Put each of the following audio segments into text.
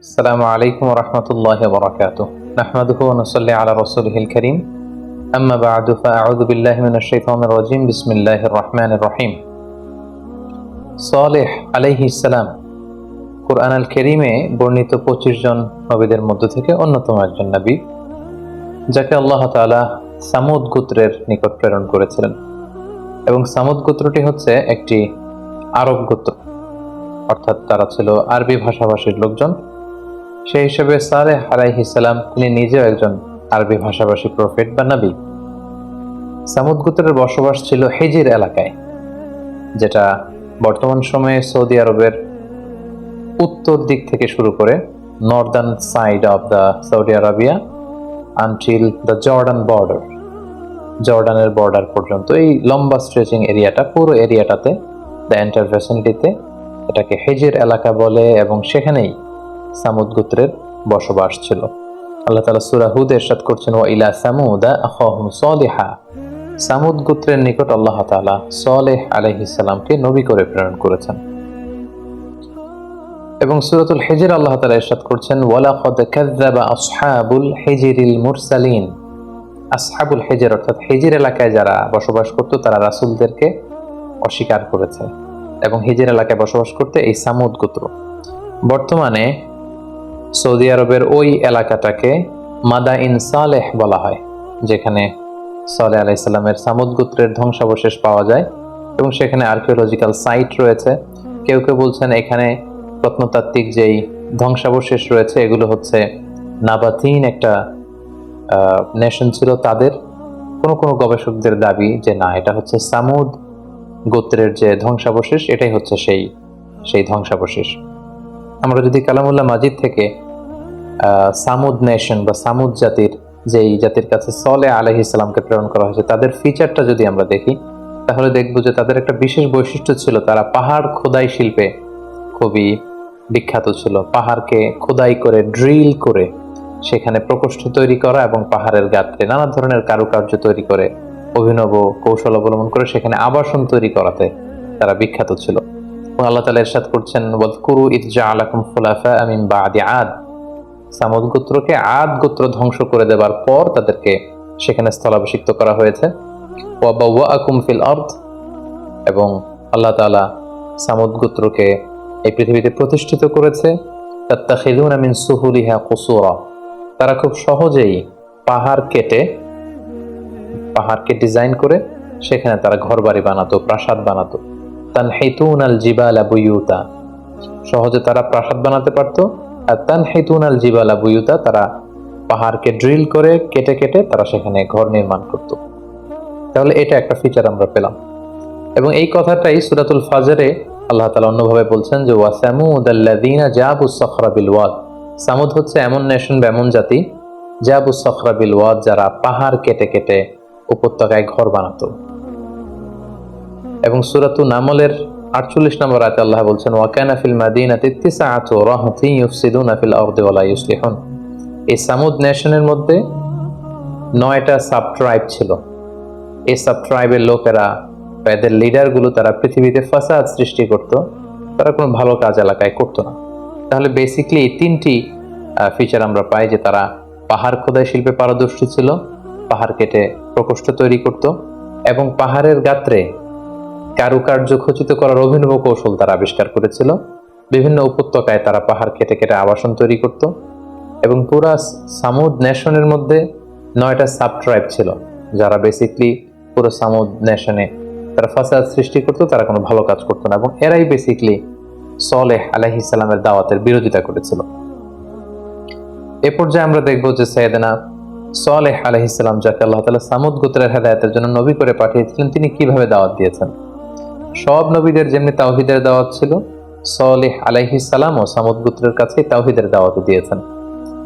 السلام عليكم ورحمة الله وبركاته نحمده ونصلي على رسوله الكريم أما بعد فأعوذ بالله من الشيطان الرجيم بسم الله الرحمن الرحيم صالح عليه السلام কোরআন আল কেরিমে বর্ণিত পঁচিশ জন নবীদের মধ্য থেকে অন্যতম একজন নবী যাকে আল্লাহ তাআলা সামুদ গোত্রের নিকট প্রেরণ করেছিলেন এবং সামুদ গোত্রটি হচ্ছে একটি আরব গোত্র অর্থাৎ তারা ছিল আরবি ভাষাভাষীর লোকজন সেই হিসেবে সালেহ আলাইহিসাল্লাম তিনি নিজেও একজন আরবি ভাষাভাষী প্রফেট বা নবী। সামুদ বসবাস ছিল হেজির এলাকায়, যেটা বর্তমান সময়ে সৌদি আরবের উত্তর দিক থেকে শুরু করে northern side of the Saudi Arabia until the Jordan border জর্ডানের বর্ডার পর্যন্ত এই লম্বা স্ট্রেচিং এরিয়াটা পুরো এরিয়াটাতে দ্য এন্টার ভ্যাসিনিটিতে এটাকে হেজের এলাকা বলে এবং সেখানেই সামুদ গোত্রের বসবাস ছিল। আল্লাহ তালা সুরা হুদ এরশাদ করছেন ও ইলা সামুদা আখহম সলিহা। সামুদ গোত্রের নিকট আল্লাহ তাআলা সলেহ আলাইহিসসালামকে নবী করে প্রেরণ করেছেন। এবং সূরাতুল হিজর আল্লাহ তাআলা ইরশাদ করছেন, ওয়ালাকাদ কাযযাবা আসহাবুল হিজরিল মুরসালিন। আসহাবুল হিজর অর্থাৎ হিজর এলাকায় যারা বসবাস করত, তারা রাসূলদেরকে অস্বীকার করেছে। এবং হিজর এলাকায় বসবাস করতে এই সামুদ গোত্র। বর্তমানে সৌদি আরবের ওই এলাকাটাকে মাদা ইন সালেহ বলা হয়, যেখানে সালেহ আলাইসাল্লামের সামুদ গোত্রের ধ্বংসাবশেষ পাওয়া যায় এবং সেখানে আর্কিওলজিক্যাল সাইট রয়েছে। কেউ কেউ বলছেন এখানে প্রত্নতাত্ত্বিক যেই ধ্বংসাবশেষ রয়েছে, এগুলো হচ্ছে নাবাতিন একটা নেশন ছিল তাদের। কোনো কোনো গবেষকদের দাবি যে না, এটা হচ্ছে সামুদ গোত্রের যে ধ্বংসাবশেষ, এটাই হচ্ছে সেই সেই ধ্বংসাবশেষ। আমরা যদি কালামুল্লাহ মাজিদ থেকে সামুদ নেশন বা সামুদ জাতির যেই জাতির কাছে সলে আলহি ইসলামকে প্রেরণ করা হয়েছে, তাদের ফিচারটা যদি আমরা দেখি, তাহলে দেখব যে তাদের একটা বিশেষ বৈশিষ্ট্য ছিল, তারা পাহাড় খোদাই শিল্পে খুবই বিখ্যাত ছিল। পাহাড়কে খোদাই করে ড্রিল করে সেখানে প্রকোষ্ঠ তৈরি করা এবং পাহাড়ের গাত্রে নানা ধরনের কারুকার্য তৈরি করে, অভিনব কৌশল অবলম্বন করে সেখানে আবাসন তৈরি করাতে তারা বিখ্যাত ছিল। আল্লাহ তালা করছেন ওয়াজকুরু ইদ জাআলাকুম খুলাফা মিন বাদি আদ। সামুদ গোত্রকে আদ গোত্র ধ্বংস করে দেবার পর তাদেরকে সেখানে স্থলাভিষিক্ত করা হয়েছে। ওয়া বাওয়াআকুম ফিল আরদ। এবং আল্লাহ সামুদ গোত্রকে এই পৃথিবীতে প্রতিষ্ঠিত করেছে। মিন সুহুলিহা কুসুরা। তারা খুব সহজেই পাহাড় কেটে, পাহাড়কে ডিজাইন করে সেখানে তারা ঘর বাড়ি বানাতো, প্রাসাদ বানাতো। তানহিতুন আল জিবালা সহজে তারা প্রাসাদ বানাতে পারতো, আর তানহিতুন আল জিবালা বুয়ুতা তারা পাহাড়কে ড্রিল করে কেটে কেটে তারা সেখানে ঘর নির্মাণ করত। তাহলে এটা একটা ফিচার আমরা পেলাম। এবং এই কথাটাই সুরাতুল ফাজারে আল্লাহ তালা অন্যভাবে বলছেন যে, ওয়াসামুদ আল্লাদিনা জাবু সখরা বিল ওয়াদ সামুদ হচ্ছে এমন নেশন বা এমন জাতি, জাবু সখরা বিল ওয়াদ যারা পাহাড় কেটে কেটে উপত্যকায় ঘর বানাতো। এবং সুরাতু নামলের আটচল্লিশ নম্বর আয়তে আল্লাহ বলছেন ওয়াকানা ফিল মাদিনাতি তিসআতু রাহতি ইউফসিদুনা ফিল আরদি ওয়ালা ইউসলিহুন। এই সামুদ নেশনের মধ্যে নয়টা সাব ট্রাইব ছিল। এই সাব ট্রাইবের লোকেরা বা এদের লিডারগুলো তারা পৃথিবীতে ফাসাদ সৃষ্টি করত, তারা কোনো ভালো কাজ এলাকায় করতো না। তাহলে বেসিকলি এই তিনটি ফিচার আমরা পাই যে তারা পাহাড় খোদাই শিল্পে পারদর্শী ছিল, পাহাড় কেটে প্রকোষ্ঠ তৈরি করত এবং পাহাড়ের গাত্রে কারুকার্য খচিত করার অভিনব কৌশল তারা আবিষ্কার করেছিল। বিভিন্ন উপত্যকায় তারা পাহাড় কেটে কেটে আবাসন তৈরি করত এবং পুরা সামুদ নেশনের মধ্যে নয়টা সাব ট্রাইব ছিল, যারা বেসিকলি পুরো সামুদ নেশনে তারা ফাসাদ সৃষ্টি করতো, তারা কোনো ভালো কাজ করতো না এবং এরাই বেসিকলি সলেহ আলাইহিসাল্লামের দাওয়াতের বিরোধিতা করেছিল। এ পর্যায়ে আমরা দেখব যে সৈয়দনা সলেহ আলাইহিসাল্লাম যাকে আল্লাহ তালা সামুদ গোত্রের হেদায়তের জন্য নবী করে পাঠিয়েছিলেন, তিনি কীভাবে দাওয়াত দিয়েছেন। সব নবীদের যেমনি তাওহিদের দাওয়াত ছিল, সলেহ আলাইহিসাল্লাম ও সামুদ গোত্রের কাছে তাওহিদের দাওয়াত দিয়েছেন।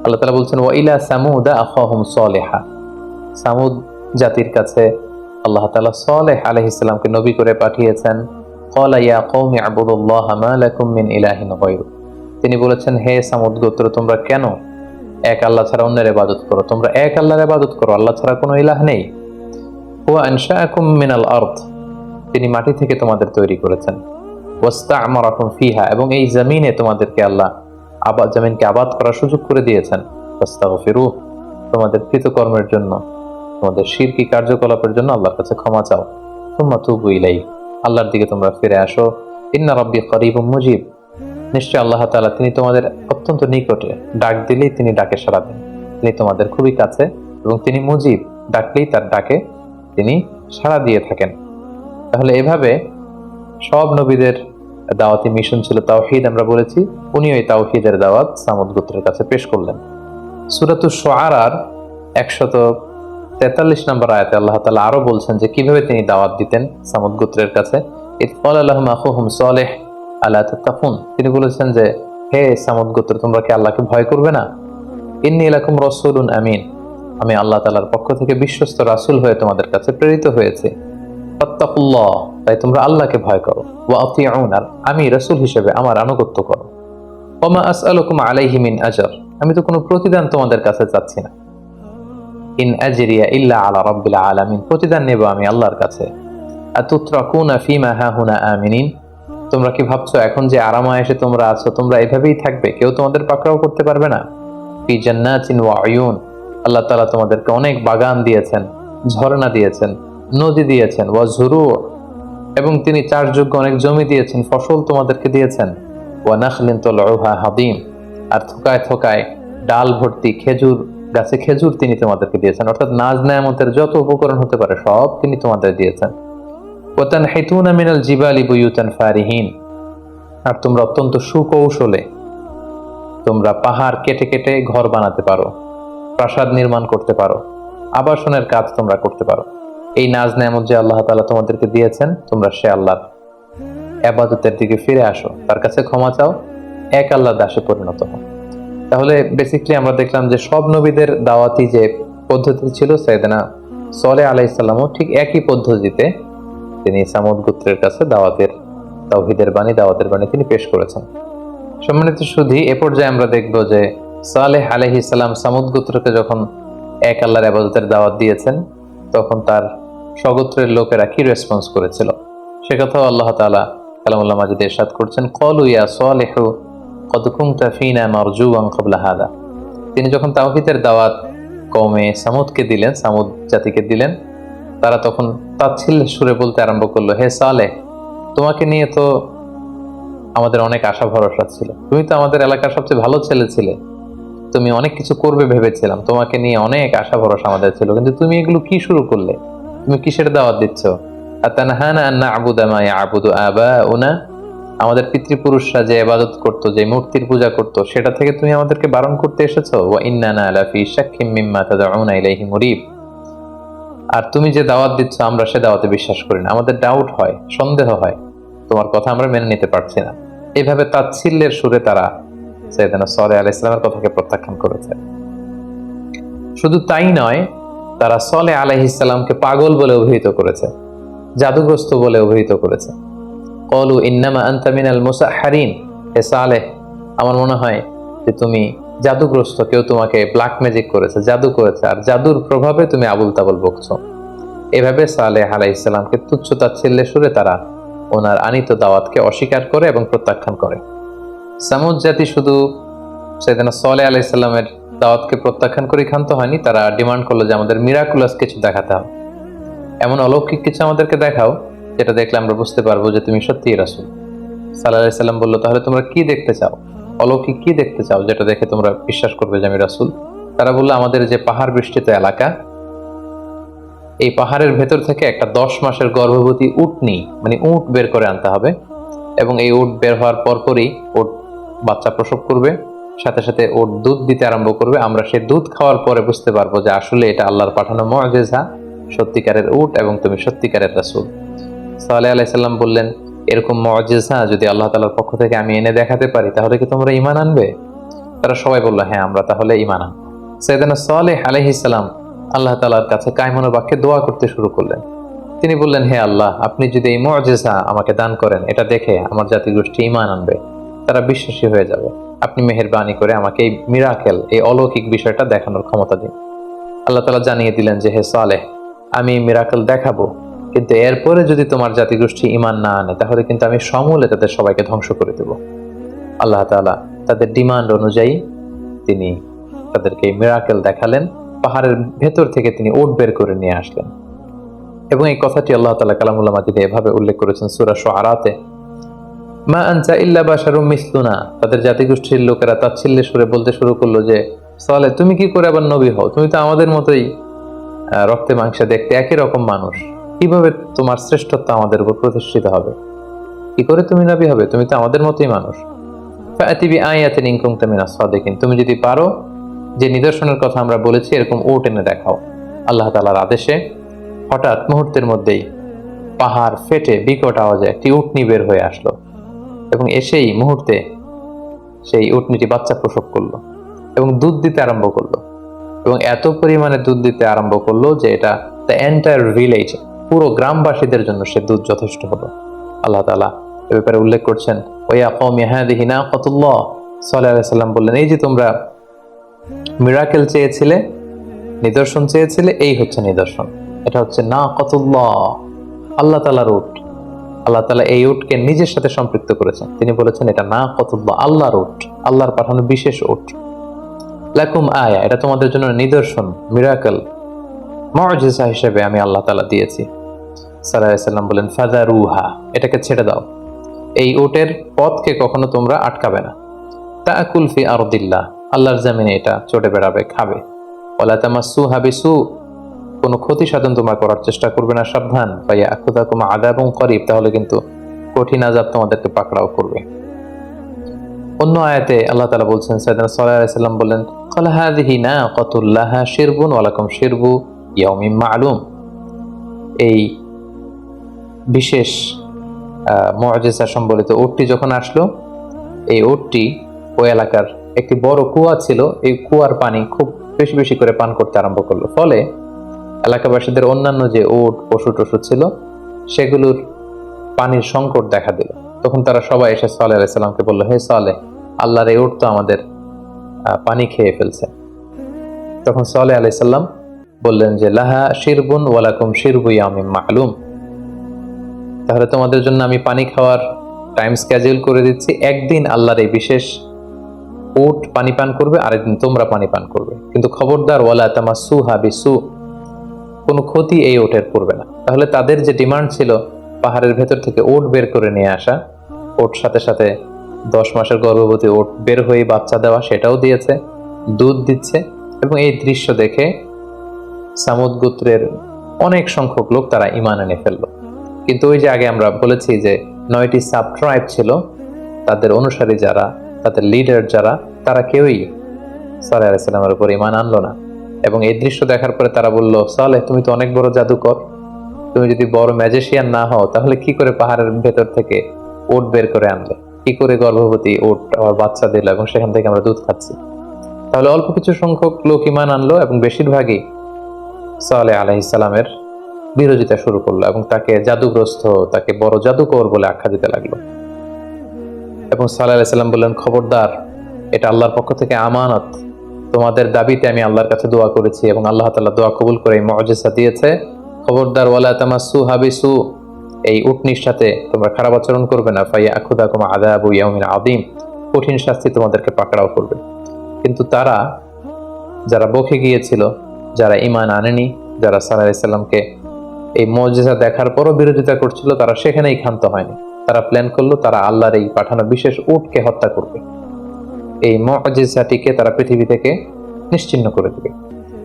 আল্লাহ তালা বলছেন ওয়াইলা সামুদা আখাহুম সলেহা। সামুদ জাতির কাছে আল্লাহ তালা সলেহ আলাইহিসাল্লামকে নবী করে পাঠিয়েছেন। তিনি বলেছেন, হে সামুদ গোত্র, তোমরা কেন এক আল্লাহ ছাড়া অন্যের ইবাদত করো? তোমরা এক আল্লাহর ইবাদত করো, আল্লাহ ছাড়া কোনো ইলাহ নেই। হুয়া আনশাআকুম মিনাল আরদ। তিনি মাটি থেকে তোমাদের তৈরি করেছেন। ওস্তা ওয়াস্তা'মারাকুম ফিহা, এবং এই জমিনে তোমাদেরকে আল্লাহ আবাদ জমিনকে আবাদ করার সুযোগ করে দিয়েছেন। ওস্তা ফিরু তোমাদের কৃতকর্মের জন্য, তোমাদের শিরকি কার্যকলাপের জন্য আল্লাহর কাছে ক্ষমা চাও। তোমরা তুবু ইলাই আল্লাহর দিকে তোমরা ফিরে আসো। ইন্না রব্বি করিব মুজিব, নিশ্চয় আল্লাহ তাআলা তিনি তোমাদের অত্যন্ত নিকটে ডাক দিলেই তিনি ডাকে সাড়া দেন। তিনি তোমাদের খুবই কাছে, এবং তিনি মুজিব, ডাকলেই তার ডাকে তিনি সাড়া দিয়ে থাকেন। তাহলে এভাবে সব নবীদের দাওয়াতি মিশন ছিল তাওহিদ, আমরা বলেছি উনি ওই তাওহিদের দাওয়াত সামুদ গোত্রের কাছে পেশ করলেন। সুরাতু সোয়ারার একশত তেতাল্লিশ নম্বর আয়াতে আল্লাহ তালা আরও বলছেন যে, কীভাবে তিনি দাওয়াত দিতেন সামুদ গোত্রের কাছে? ইতফল আল্লাহম আখুহুম সালেহ আল্লাহ তাফুন তিনি বলেছেন যে, হে সামুদ গোত্র, তোমরা কি আল্লাহকে ভয় করবে না? ইন্নি এলাকুম রসুলুন আমিন। আমি আল্লাহ তালার পক্ষ থেকে বিশ্বস্ত রাসুল হয়ে তোমাদের কাছে প্রেরিত হয়েছে। তাই তোমরা আল্লাহকে ভয় করো। আর আমি রাসূল হিসেবে আমার আনুগত্য করো। ওমা আসআলুকুম আলাইহি মিন আজর, আমি তো কোনো প্রতিদান তোমাদের কাছে চাচ্ছি না। ইন আজরিয়া ইল্লা আলা রাব্বিল আলামিন, প্রতিদান নেব আমি আল্লাহর কাছে। আতুত্রাকুনা ফিমা হাহুনা আমিনিন, তোমরা কি ভাবছ এখন যে আরামায়েশে তোমরা আছো, তোমরা এভাবেই থাকবে, কেউ তোমাদের পাকড়াও করতে পারবে না? ফি জান্নাতিন ওয়া আয়ুন, আল্লাহ তাআলা তোমাদেরকে অনেক বাগান দিয়েছেন, ঝর্ণা দিয়েছেন। নদী দিয়েছেন, ওয়া ঝুরু, এবং তিনি চাষযোগ্য অনেক জমি দিয়েছেন, ফসল তোমাদেরকে দিয়েছেন। ওয়া নাখলিন তলউহা হাদিম, আর থোকায় থোকায় ডাল ভর্তি খেজুর, গাছে খেজুর তিনি তোমাদেরকে দিয়েছেন। অর্থাৎ নাজ নেয়ামতের যত উপকরণ হতে পারে, সব তিনি তোমাদের দিয়েছেন। ওয়াতান হেতুনা মিনাল জিবালি বুয়ুতান ফারিহীন, আর তোমরা অত্যন্ত সুকৌশলে তোমরা পাহাড় কেটে কেটে ঘর বানাতে পারো, প্রাসাদ নির্মাণ করতে পারো, আবাসনের কাজ তোমরা করতে পারো। এই নাজ নেয়ামত যে আল্লাহ তাআলা তোমাদেরকে দিয়েছেন, তোমরা সে আল্লাহর আবাদতের দিকে ফিরে আসো। তার কাছে ক্ষমা চাও, এক আল্লাহ দাসে পরিণত হও। তাহলে বেসিক্যালি আমরা দেখলাম যে সব নবীদের দাওয়াতি যে পদ্ধতি ছিল সৈয়দনা সলে আলাইসাল্লামও ঠিক একই পদ্ধতিতে তিনি সামুদ গোত্রের কাছে দাওয়াতের, তাওহিদের বাণী, দাওয়াতের বাণী তিনি পেশ করেছেন। সম্মানিত শুধু এ পর্যায়ে আমরা দেখব যে সালেহ আলহি সাল্লাম সামুদ গোত্রকে যখন এক আল্লাহর আবাদতের দাওয়াত দিয়েছেন, তখন তার স্বগোত্রের লোকেরা কি রেসপন্স করেছিল? সে কথাও আল্লাহ তালা কালামুল্লাহ মাজিদ এরশাদ করছেন কলু ইয়া সালেহু কদ কুমতা ফিনা মারজুয়ান ক্বাবলা হাদা। তিনি যখন তাওহিদের দাওয়াত কওমে সামুদকে দিলেন, সামুদ জাতিকে দিলেন, তারা তখন তাচ্ছিল্যের সুরে বলতে আরম্ভ করল, হে সালেহ, তোমাকে নিয়ে তো আমাদের অনেক আশা ভরসা ছিল। তুমি তো আমাদের এলাকার সবচেয়ে ভালো ছেলে ছিলে। তুমি অনেক কিছু করবে ভেবেছিলাম। তোমাকে নিয়ে অনেক আশা ভরসা আমাদের ছিল। কিন্তু তুমি এগুলো কি শুরু করলে? তুমি কিসের দাওয়াত দিচ্ছ? আমাদের পিতৃপুরুষরা যে ইবাদত করতো, যে মূর্তির পূজা করতো, সেটা থেকে তুমি আমাদেরকে বারণ করতে এসেছ? আর তুমি যে দাওয়াত দিচ্ছ, আমরা সে দাওয়াতে বিশ্বাস করি না। আমাদের ডাউট হয়, সন্দেহ হয়। তোমার কথা আমরা মেনে নিতে পারছি না। এইভাবে তাচ্ছিল্যের সুরে তারা সৈয়দানা সলে আলাহ ইসলামের কথাকে প্রত্যাখ্যান করেছে। শুধু তাই নয় তারা সলে আলাহ ইসলামকে পাগল বলে অভিহিত করেছে, জাদুগ্রস্ত বলে অভিহিত করেছে। কলু ইন্নামা আন্তামিনাল মুসাহারিন হে সালেহ, আমার মনে হয় যে তুমি জাদুগ্রস্ত, কেউ তোমাকে ব্ল্যাক ম্যাজিক করেছে, জাদু করেছে, আর জাদুর প্রভাবে তুমি আবুল তাবুল বকছো। এভাবে সালেহ আলাহ ইসলামকে তুচ্ছ তাচ্ছিল্যে সুরে তারা ওনার আনিত দাওয়াতকে অস্বীকার করে এবং প্রত্যাখ্যান করে। সামুদ জাতি শুধু সেদিন সলে আলাইসাল্লামের দাওয়াতকে প্রত্যাখ্যান করে ক্ষান্ত হয়নি, তারা ডিমান্ড করল যে আমাদের মিরাকুলাস কিছু দেখাতে হবে। এমন অলৌকিক কিছু আমাদেরকে দেখাও, যেটা দেখলে আমরা বুঝতে পারব যে তুমি সত্যি রাসুল। সাল্লাহ সাল্লাম বলল, তাহলে তোমরা কি দেখতে চাও? অলৌকিক কি দেখতে চাও যেটা দেখে তোমরা বিশ্বাস করবে যে আমি রাসুল? তারা বলল, আমাদের যে পাহাড় বৃষ্টিত এলাকা, এই পাহাড়ের ভেতর থেকে একটা দশ মাসের গর্ভবতী উটনি মানে উট বের করে আনতে হবে এবং এই উট বের হওয়ার পরপরই উট বাচ্চা প্রসব করবে। সাথে সাথে ওর দুধ দিতে আরম্ভ করবে। আমরা সেই দুধ খাওয়ার পরে বুঝতে পারব যে আসলে এটা আল্লাহর পাঠানো মজেজা, সত্যিকারের উট এবং তুমি সত্যিকারের রাসুল। সাল্লাহ আলাইসাল্লাম বললেন, এরকম মজেজা যদি আল্লাহ তালার পক্ষ থেকে আমি এনে দেখাতে পারি, তাহলে কি তোমরা ইমান আনবে? তারা সবাই বলল হ্যাঁ আমরা তাহলে ইমান আনব। সৈয়দানা সালেহ আলহিসাল্লাম আল্লাহ তালার কাছে কায়মনো বাক্যে দোয়া করতে শুরু করলেন। তিনি বললেন, হে আল্লাহ, আপনি যদি এই মজেজা আমাকে দান করেন, এটা দেখে আমার জাতি গোষ্ঠী ইমান আনবে, তারা বিশ্বাসী হয়ে যাবে। আপনি মেহরবানি করে আমাকে এই মিরাকেল এই অলৌকিক বিষয়টা দেখানোর ক্ষমতা দিন। আল্লাহ তালা জানিয়ে দিলেন যে, হে সালেহ, আমি মিরাকেল দেখাবো, কিন্তু এরপরে যদি তোমার জাতিগোষ্ঠী ইমান না আনে, তাহলে কিন্তু আমি সমূলে তাদের সবাইকে ধ্বংস করে দেব। আল্লাহ তালা তাদের ডিমান্ড অনুযায়ী তিনি তাদেরকে মিরাকেল দেখালেন, পাহাড়ের ভেতর থেকে তিনি ওট বের করে নিয়ে আসলেন। এবং এই কথাটি আল্লাহ তালা কালামুল্লাহ মাজিদে এভাবে উল্লেখ করেছেন সুরা আরাতে মা আনসা ইল্লা বাসারুম মিসলুনা। তাদের জাতিগোষ্ঠীর লোকেরা তাচ্ছিল্যে সুরে বলতে শুরু করল যে, সালে, তুমি কি করে আবার নবী হও? তুমি তো আমাদের মতোই রক্তে মাংসে দেখতে একই রকম মানুষ। কীভাবে তোমার শ্রেষ্ঠত্ব আমাদের উপর প্রতিষ্ঠিত হবে? কি করে তুমি নবী হবে? তুমি তো আমাদের মতোই মানুষ। ফাতিবি তুমি যদি পারো, যে নিদর্শনের কথা আমরা বলেছি, এরকম ওট এনে দেখাও। আল্লাহ তালার আদেশে হঠাৎ মুহূর্তের মধ্যেই পাহাড় ফেটে বিকট আওয়াজে একটি উটনি বের হয়ে আসলো। এবং এসেই মুহূর্তে সেই উটনিটি বাচ্চা প্রসব করল এবং দুধ দিতে আরম্ভ করল এবং এত পরিমাণে দুধ দিতে আরম্ভ করল যে এটা দ্য এন্টায়ার ভিলেজ পুরো গ্রামবাসীদের জন্য সে দুধ যথেষ্ট হলো। আল্লাহ তালা এ ব্যাপারে উল্লেখ করছেন, ওয়া কওমি হাদিহি নাকাতুল্লাহ সাল্লাল্লাহু আলাইহি সাল্লাম বললেন, এই যে তোমরা মিরাকেল চেয়েছিলে, নিদর্শন চেয়েছিলে, এই হচ্ছে নিদর্শন। এটা হচ্ছে না কতুল্লাহ আল্লাহ তালার উট। আল্লাহ তালা এই উটকে নিজের সাথে সম্পৃক্ত করেছেন। তিনি বলেছেন, এটা না কতুল্লাহ আল্লাহর উট, আল্লাহর পাঠানো বিশেষ উট। লাকুম আয়া, এটা তোমাদের জন্য নিদর্শন, মিরাকেল, মজিজা হিসেবে আমি আল্লাহ তালা দিয়েছি। সাল্লাম বলেন ফাদা রুহা এটাকে ছেড়ে দাও। এই উটের পথকে কখনো তোমরা আটকাবে না। তা কুলফি আরদিল্লাহ, আল্লাহর জামিনে এটা চটে বেড়াবে, খাবে। ওলা তামাসু হাবিসু কোনো ক্ষতি সাধন তোমার করার চেষ্টা করবে না, সাবধান। পাইয়া আকুদা কুমা আদা এবং করিব, তাহলে কিন্তু কঠিন আজাব তোমাদেরকে পাকড়াও করবে। অন্য আয়াতে আল্লাহ তালা বলছেন সাইদান সাল্লাম বললেন কলাহাদিহি না কতুল্লাহা শিরবুন ওয়ালাকুম শিরবু ইয়াউমিম মালুম। এই বিশেষ মজেসা সম্বলিত ওটটি যখন আসলো, এই উটটি ওই এলাকার একটি বড় কুয়া ছিল, এই কুয়ার পানি খুব বেশি বেশি করে পান করতে আরম্ভ করল। ফলে এলাকাবাসীদের অন্যান্য যে ওট পশু টশু ছিল, সেগুলোর পানির সংকট দেখা দিল। তখন তারা সবাই এসে সালে আলাইসাল্লামকে বলল, হে সালে আল্লাহর এই ওট তো আমাদের পানি খেয়ে ফেলছে। তখন সালে আলাইসাল্লাম বললেন যে, লাহা শিরবুন ওয়ালাকুম শিরবু আমি মালুম তাহলে তোমাদের জন্য আমি পানি খাওয়ার টাইম স্কেজুল করে দিচ্ছি। একদিন আল্লাহর এই বিশেষ উট পানি পান করবে, আরেকদিন তোমরা পানি পান করবে। কিন্তু খবরদার, ওয়ালা তামা সু হাবি সু কোনো ক্ষতি এই ওটের করবে না। তাহলে তাদের যে ডিমান্ড ছিল পাহাড়ের ভেতর থেকে ওট বের করে নিয়ে আসা, ওট সাথে সাথে দশ মাসের গর্ভবতী ওট বের হয়ে বাচ্চা দেওয়া সেটাও দিয়েছে, দুধ দিচ্ছে এবং এই দৃশ্য দেখে সামুদ গোত্রের অনেক সংখ্যক লোক তারা ইমান এনে ফেলল। কিন্তু ওই যে আগে আমরা বলেছি যে নয়টি সাব ট্রাইব ছিল, তাদের অনুসারী যারা, তাদের লিডার যারা, তারা কেউই সালে আলাইসাল্লামের উপর ইমান আনলো না। এবং এই দৃশ্য দেখার পরে তারা বলল সালে তুমি তো অনেক বড় জাদুকর। তুমি যদি বড় ম্যাজিশিয়ান না হও, তাহলে কি করে পাহাড়ের ভেতর থেকে ওট বের করে আনলে? কি করে গর্ভবতী ওট আবার বাচ্চা দিল এবং সেখান থেকে আমরা দুধ খাচ্ছি? তাহলে অল্প কিছু সংখ্যক লোক ইমান আনলো এবং বেশিরভাগই সালে আলাইসালামের বিরোধিতা শুরু করল এবং তাকে জাদুগ্রস্ত, তাকে বড় জাদুকর বলে আখ্যা দিতে লাগল। এবং সাল্লাহ সাল্লাম বললেন, খবরদার, এটা আল্লাহর পক্ষ থেকে আমানত। তোমাদের দাবিতে আমি আল্লাহর কাছে দোয়া করেছি এবং আল্লাহ তাআলা দোয়া কবুল করে মজেসা দিয়েছে। খবরদার, ওয়ালা তামাসু হাবিসু, এই উটনির সাথে তোমরা খারাপ আচরণ করবে না। ফাইয়া আখুদা কুমা আদাবু ইয়াউমিন আদিম কঠিন শাস্তি তোমাদেরকে পাকড়াও করবে। কিন্তু তারা, যারা বকে গিয়েছিল, যারা ইমান আনেনি, যারা সাল্লাহ সাল্লামকে এই মজেসা দেখার পরও বিরোধিতা করছিল, তারা সেখানেই ক্ষান্ত হয়নি। তারা প্ল্যান করল, তারা আল্লাহর এই পাঠানো বিশেষ উটকে হত্যা করবে। এই মজিজাটিকে তারা পৃথিবী থেকে নিশ্চিন্ন করে দেবে।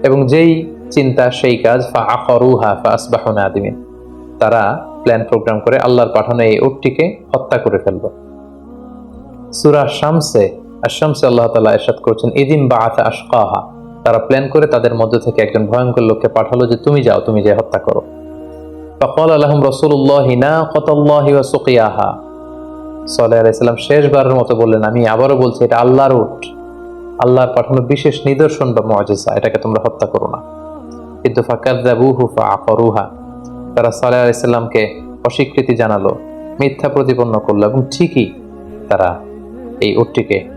এবং যেই চিন্তা, সেই কাজ ফা আফরুহা ফা আসবাহনা আদিমিন তারা প্ল্যান প্রোগ্রাম করে আল্লাহর পাঠানো এই উটটিকে হত্যা করে ফেলব। সুরা শামসে আশামসে আল্লাহ তালা এরশাদ করছেন ইদিম বা আথা আশকাহা। তারা প্ল্যান করে তাদের মধ্য থেকে একজন ভয়ঙ্কর লোককে পাঠালো যে, তুমি যাও, তুমি যে হত্যা করো। ফকল আলহম রসুল্লাহ হিনা কতল্লাহি ওয়া সুকিয়াহা। সাল্লাহ আলাইসাল্লাম শেষবারের মতো বললেন, আমি আবারও বলছি, এটা আল্লাহর উট। আল্লাহর পাঠানো বিশেষ নিদর্শন বা মজেসা এটাকে তোমরা হত্যা করো না। কিন্তু ফাআকরুহা তারা সাল্লাহ আলাইসাল্লামকে অস্বীকৃতি জানালো, মিথ্যা প্রতিপন্ন করল এবং ঠিকই তারা এই উটটিকে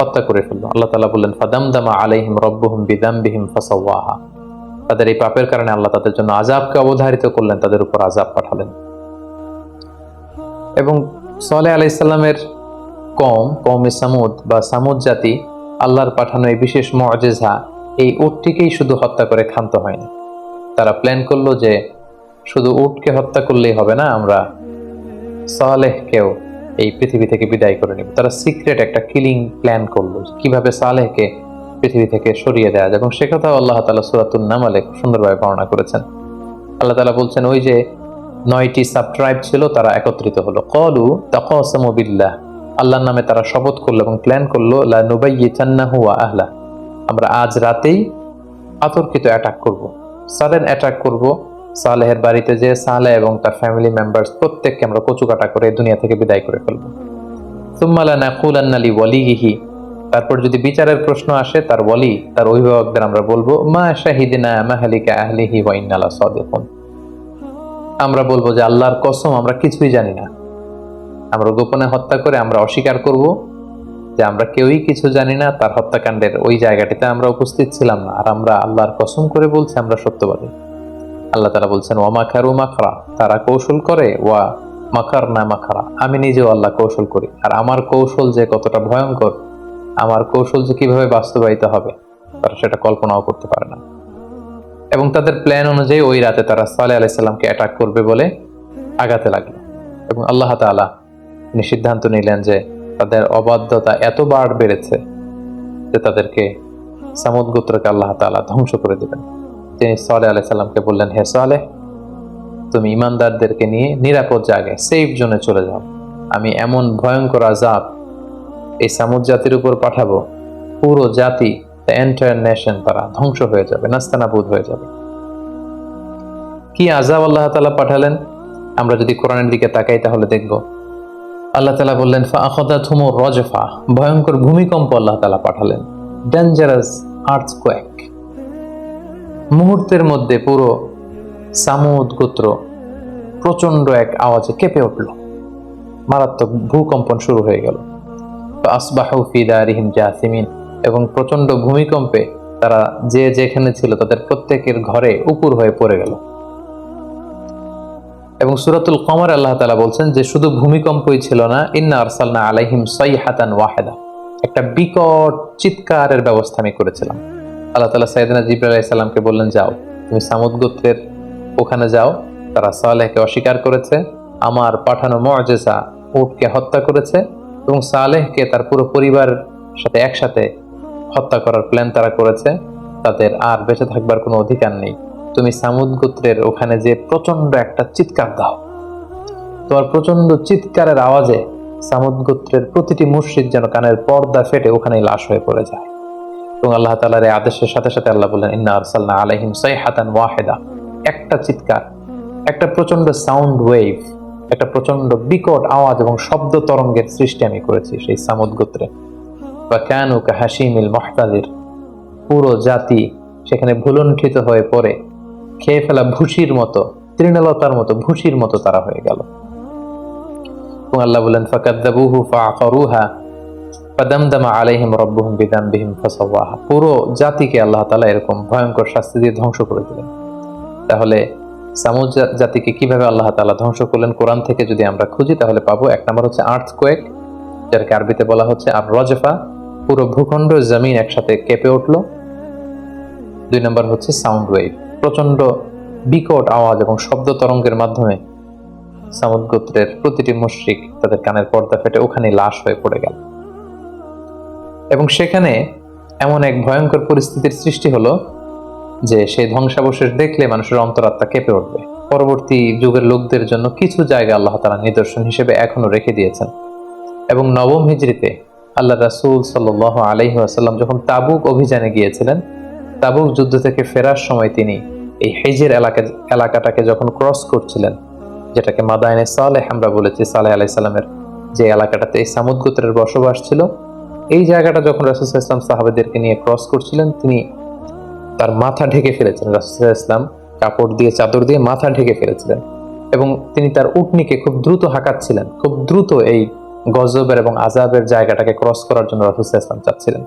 হত্যা করে ফেলল। আল্লাহ তাআলা বললেন, ফাদামদামা আলাইহিম রব্বুহুম বিদামবিহিম ফাসাওয়াহা। তাদের এই পাপের কারণে আল্লাহ তাদের জন্য আজাবকে অবধারিত করলেন, তাদের উপর আজাব পাঠালেন। এবং সালে আলাইসাল্লামের কম কমে সামুদ বা সামুদ জাতি আল্লাহর পাঠানো এই বিশেষ মজেজা, এই উটটিকেই শুধু হত্যা করে ক্ষান্ত হয়নি। তারা প্ল্যান করল যে শুধু উটকে হত্যা করলেই হবে না, আমরা সালেহকেও এই পৃথিবী থেকে বিদায় করে নিব। তারা সিক্রেট একটা কিলিং প্ল্যান করল কীভাবে সালেহকে পৃথিবী থেকে সরিয়ে দেওয়া যায়। এবং সে কথাও আল্লাহ তালা সুরাতুল নামালে সুন্দরভাবে বর্ণনা করেছেন। আল্লাহ তালা বলছেন, ওই যে নয়টি সাবট্রাইব ছিল, তারা একত্রিত হলো। কলু তকসমবিল্লাহ আল্লাহর নামে তারা শপথ করল এবং প্ল্যান করল, লা আহলা আমরা আজ রাতেই আতর্কিত অ্যাটাক করব। সাডেন অ্যাটাক করব। সালেহের বাড়িতে যে সালেহ এবং তার ফ্যামিলি মেম্বার্স প্রত্যেককে আমরা কচুকাটা করে দুনিয়া থেকে বিদায় করে ফেলব। সুম্মালা তারপর যদি বিচারের প্রশ্ন আসে, তার ওয়ালি, তার অভিভাবকদের আমরা বলব, মা শাহিদিনা মাহালিকা আহলিহি ওয়া ইন্নালা সাদিকুন। আমরা বলব যে আল্লাহর কসম, আমরা কিছুই জানি না। আমরা গোপনে হত্যা করে আমরা অস্বীকার করব যে আমরা কেউই কিছু জানি না, তার হত্যাকাণ্ডের ওই জায়গাটিতে আমরা উপস্থিত ছিলাম না। আর আমরা আল্লাহর কসম করে বলছি, আমরা সত্যবাদী। আল্লাহ তারা বলছেন ওয়া মাখারু মাখরা। তারা কৌশল করে, ওয়া মাখার না মাখারা। আমি নিজেও আল্লাহ কৌশল করি। আর আমার কৌশল যে কতটা ভয়ঙ্কর, আমার কৌশল যে কীভাবে বাস্তবায়িত হবে, তারা সেটা কল্পনাও করতে পারে না। এবং তাদের প্ল্যান অনুযায়ী ওই রাতে তারা সালে আলাইসাল্লামকে অ্যাটাক করবে বলে আগাতে লাগল। এবং আল্লাহ তাআলা তিনি সিদ্ধান্ত নিলেন যে তাদের অবাধ্যতা এত বার বেড়েছে যে তাদেরকে সামুদ গোত্রকে আল্লাহ তাআলা ধ্বংস করে দেবেন। তিনি সালে আলাইসাল্লামকে বললেন, হে সালেহ, তুমি ইমানদারদেরকে নিয়ে নিরাপদ জায়গায় সেফ জোনে চলে যাও। আমি এমন ভয়ঙ্কর আজাব এই সামুদ জাতির উপর পাঠাবো, পুরো জাতি এন্টায়ার নেশন তারা ধ্বংস হয়ে যাবে, নাস্তানাবুদ হয়ে যাবে। কি আজাব আল্লাহ তালা পাঠালেন? আমরা যদি কোরআনের দিকে তাকাই তাহলে দেখব। আল্লাহ তালা বললেন ফাখদা থুমো রজফা ভয়ঙ্কর ভূমিকম্প আল্লাহ তালা পাঠালেন। ডেঞ্জারাস আর্থকোয়েক মুহূর্তের মধ্যে পুরো সামুদ গোত্র প্রচণ্ড এক আওয়াজে কেঁপে উঠল। মারাত্মক ভূকম্পন শুরু হয়ে গেল। আসবাহু ফি জাসিমিন। এবং প্রচণ্ড ভূমিকম্পে তারা যে যেখানে ছিল তাদের প্রত্যেকের ঘরে উপুর হয়ে পড়ে গেল। এবং সুরাতুল কমর আল্লাহ তালা বলছেন যে, শুধু ভূমিকম্পই ছিল না, ইন্না আরসালনা আলাইহিম হাতান ওয়াহেদা। একটা বিকট চিৎকারের ব্যবস্থা আমি করেছিলাম। আল্লাহ তালা সাইদিনা জিবর আলাইসাল্লামকে বললেন, যাও, তুমি সামুদ গোত্রের ওখানে যাও, তারা সালেহকে অস্বীকার করেছে, আমার পাঠানো মর্জেসা উটকে হত্যা করেছে, এবং সালেহকে তার পুরো পরিবার সাথে একসাথে হত্যা করার প্ল্যান তারা করেছে, তাদের আর বেঁচে থাকবার কোনো অধিকার নেই। তুমি সামুদ গোত্রের ওখানে যে প্রচণ্ড একটা চিৎকার দাও। তোমার প্রচণ্ড চিৎকারের আওয়াজে সামুদ গোত্রের প্রতিটি মুর্শিদ যেন কানের পর্দা ফেটে ওখানে লাশ হয়ে পড়ে যায়। এবং আল্লাহ তালার এই আদেশের সাথে সাথে আল্লাহ বললেন ইন্না আরসালনা আলাইহিম সাইহাতান ওয়াহেদা। একটা চিৎকার, একটা প্রচণ্ড সাউন্ড ওয়েভ একটা প্রচণ্ড বিকট আওয়াজ এবং শব্দ তরঙ্গের সৃষ্টি আমি করেছি সেই সামুদ গোত্রে। বা কেন হাসিমিল মহতাদের। পুরো জাতি সেখানে ভুলণ্ঠিত হয়ে পড়ে। খেয়ে ফেলা ভুসির মতো, তৃণলতার মতো ভুসির মতো তারা হয়ে গেল। আল্লাহ বলেন ফাকাদ্দাবুহু আলাইহিম বিদামবিহিম ফাসাওয়াহা। পুরো জাতিকে আল্লাহ তাআলা এরকম ভয়ঙ্কর শাস্তি দিয়ে ধ্বংস করে দিলেন। তাহলে সামুদ জাতিকে কীভাবে আল্লাহ তাআলা ধ্বংস করলেন? কোরআন থেকে যদি আমরা খুঁজি, তাহলে পাবো এক নম্বর হচ্ছে আর্থ কোয়েক যাকে আরবিতে বলা হচ্ছে আর রজফা, পুরো ভূখণ্ড জমিন একসাথে কেঁপে উঠল। দুই নম্বর হচ্ছে সাউন্ড ওয়েভ প্রচণ্ড বিকট আওয়াজ এবং শব্দ তরঙ্গের মাধ্যমে সামুদ গোত্রের প্রতিটি মুশ্রিক তাদের কানের পর্দা ফেটে ওখানে লাশ হয়ে পড়ে গেল। এবং সেখানে এমন এক ভয়ঙ্কর পরিস্থিতির সৃষ্টি হলো যে সেই ধ্বংসাবশেষ দেখলে মানুষের অন্তরাত্মা কেঁপে উঠবে। পরবর্তী যুগের লোকদের জন্য কিছু জায়গা আল্লাহ তারা নিদর্শন হিসেবে এখনও রেখে দিয়েছেন। এবং নবম হিজড়িতে আল্লাহ রাসুল সাল আলহি আসাল্লাম যখন তাবুক অভিযানে গিয়েছিলেন, তাবুক যুদ্ধ থেকে ফেরার সময় তিনি এই হেজের এলাকা, এলাকাটাকে যখন ক্রস করছিলেন, যেটাকে মাদায়নে সালেহ আমরা বলেছি, সালেহ আলাইসাল্লামের যে এলাকাটাতে এই সামুদ গোত্রের বসবাস ছিল, এই জায়গাটা যখন রাসুল ইসলাম সাহাবেদেরকে নিয়ে ক্রস করছিলেন, তিনি তার মাথা ঢেকে ফেলেছেন রাসুল ইসলাম কাপড় দিয়ে, চাদর দিয়ে মাথা ঢেকে ফেলেছিলেন এবং তিনি তার উটনিকে খুব দ্রুত হাঁকাচ্ছিলেন, খুব দ্রুত এই গজবের এবং আজাবের জায়গাটাকে ক্রস করার জন্য রাসুল ইসলাম চাচ্ছিলেন।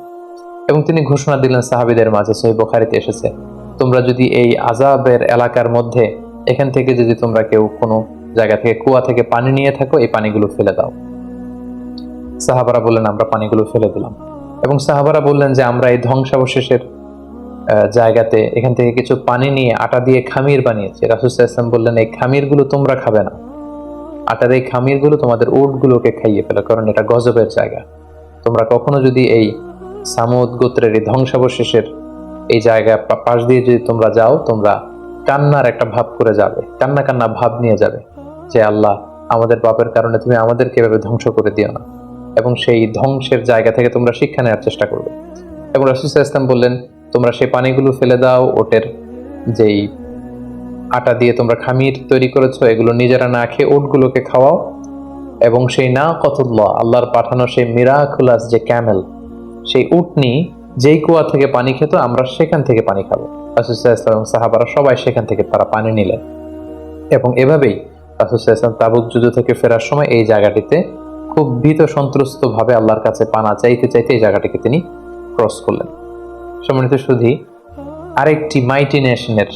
এবং তিনি ঘোষণা দিলেন, সাহাবিদের মাঝে সহি বোখারিতে এসেছে। তোমরা যদি এই আজাবের এলাকার মধ্যে, এখান থেকে যদি তোমরা কেউ কোনো জায়গা থেকে কুয়া থেকে পানি নিয়ে থাকো, এই পানিগুলো ফেলে দাও। সাহাবারা বললেন, আমরা পানিগুলো ফেলে দিলাম। এবং সাহাবারা বললেন যে, আমরা এই ধ্বংসাবশেষের জায়গাতে এখান থেকে কিছু পানি নিয়ে আটা দিয়ে খামির বানিয়েছি। রাসুসাহ ইসলাম বললেন, এই খামিরগুলো তোমরা খাবে না। আটার এই খামিরগুলো তোমাদের উটগুলোকে খাইয়ে ফেলো, কারণ এটা গজবের জায়গা। তোমরা কখনো যদি এই সামুদ গোত্রের এই ধ্বংসাবশেষের এই জায়গা পাশ দিয়ে যদি তোমরা যাও, তোমরা কান্নার একটা ভাব করে যাবে, কান্না কান্না ভাব নিয়ে যাবে যে, আল্লাহ, আমাদের পাপের কারণে তুমি আমাদেরকে এভাবে ধ্বংস করে দিও না। এবং সেই ধ্বংসের জায়গা থেকে তোমরা শিক্ষা নেওয়ার চেষ্টা করবে। এবং রাসুল ইসলাম বললেন, তোমরা সেই পানিগুলো ফেলে দাও, ওটের যেই আটা দিয়ে তোমরা খামির তৈরি করেছ, এগুলো নিজেরা না খেয়ে ওটগুলোকে খাওয়াও। এবং সেই না কতল্লাহ আল্লাহর পাঠানো সেই মিরাকুলাস যে ক্যামেল, সেই উটনি যেই কুয়া থেকে পানি খেত, আমরা সেখান থেকে পানি খাব। রাসুসাহ ইসলাম সাহাবারা সবাই সেখান থেকে তারা পানি নিলেন। এবং এভাবেই রাসুসাহ তাবুক যুদ্ধ থেকে ফেরার সময় এই জায়গাটিতে খুব ভীত সন্ত্রস্ত ভাবে আল্লাহর কাছে পানা চাইতে চাইতে এই জায়গাটিকে তিনি ক্রস করলেন। সম্মানিত শুধু আরেকটি মাইটি নেশনের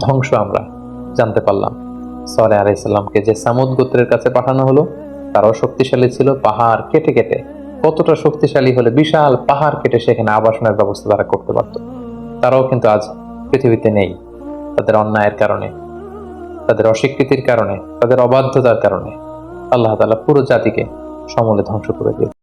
ধ্বংস আমরা জানতে পারলাম। সরে আলাইসাল্লামকে যে সামুদ গোত্রের কাছে পাঠানো হলো, তারাও শক্তিশালী ছিল। পাহাড় কেটে কেটে, কতটা শক্তিশালী হলে বিশাল পাহাড় কেটে সেখানে আবাসনের ব্যবস্থা তারা করতে পারত। তারাও কিন্তু আজ পৃথিবীতে নেই। তাদের অন্যায়ের কারণে, তাদের অস্বীকৃতির কারণে, তাদের অবাধ্যতার কারণে আল্লাহ তাআলা পুরো জাতিকে সমূলে ধ্বংস করে দিয়েছে